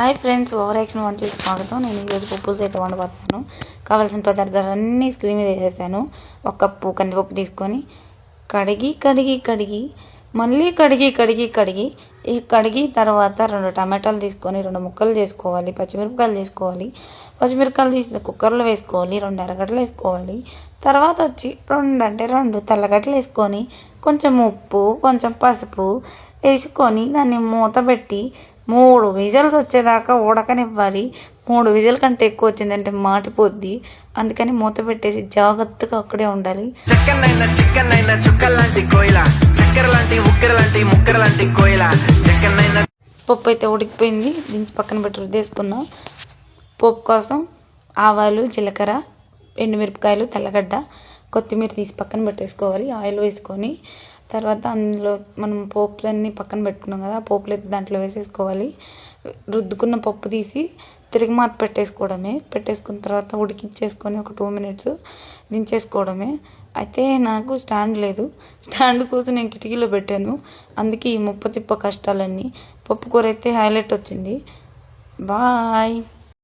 Hi friends over action వంటలకు స్వాగతం. నేను ఈరోజు పప్పులు వంట వండబోతున్నాను. కావాల్సిన పదార్థాలు అన్నీ స్క్రీన్ మీద వేసేసాను. ఒక కప్పు కందిపప్పు తీసుకొని కడిగి కడిగి కడిగి మళ్ళీ కడిగి కడిగి కడిగి ఈ కడిగి తర్వాత రెండు టమాటాలు తీసుకొని రెండు ముక్కలు చేసుకోవాలి. పచ్చిమిరపకాయలు తీసుకోవాలి. పచ్చిమిరపకాయలు తీసి కుక్కర్లో వేసుకోవాలి. రెండు ఎర్రగడ్డలు వేసుకోవాలి. తర్వాత వచ్చి రెండు అంటే రెండు తెల్లగడ్డలు వేసుకొని కొంచెం ఉప్పు కొంచెం పసుపు వేసుకొని దాన్ని మూత పెట్టి మూడు విజిల్స్ వచ్చేదాకా ఉడకనివ్వాలి మూడు విజిల్ కంటే ఎక్కువ వచ్చిందంటే మాటిపోద్ది. అందుకని మూత పెట్టేసి జాగ్రత్తగా అక్కడే ఉండాలి. చక్కనైన చిక్కనైన చుక్కల లాంటి కోయిల చక్కెర లాంటి ఉక్కెర లాంటి ముక్కెర లాంటి కోయిల చక్కనైన పప్పు అయితే ఉడికిపోయింది. దించి పక్కన పెట్టి రుద్దేసుకున్నాం. పప్పు కోసం ఆవాలు జీలకర్ర ఎండుమిరపకాయలు తెల్లగడ్డ కొత్తిమీర తీసి పక్కన పెట్టేసుకోవాలి. ఆయిల్ వేసుకొని తర్వాత అందులో మనం పోపులన్నీ పక్కన పెట్టుకున్నాం కదా పోపులు అయితే దాంట్లో వేసేసుకోవాలి. రుద్దుకున్న పప్పు తీసి తిరిగి మాత పెట్టేసుకోవడమే. పెట్టేసుకున్న తర్వాత ఉడికించేసుకొని ఒక టూ మినిట్స్ దించేసుకోవడమే. అయితే నాకు స్టాండ్ లేదు. స్టాండ్ కోసం నేను కిటికీలో పెట్టాను. అందుకే ఈ ముప్ప తిప్ప కష్టాలన్నీ. పప్పు కూర అయితే హైలైట్ వచ్చింది. బాయ్.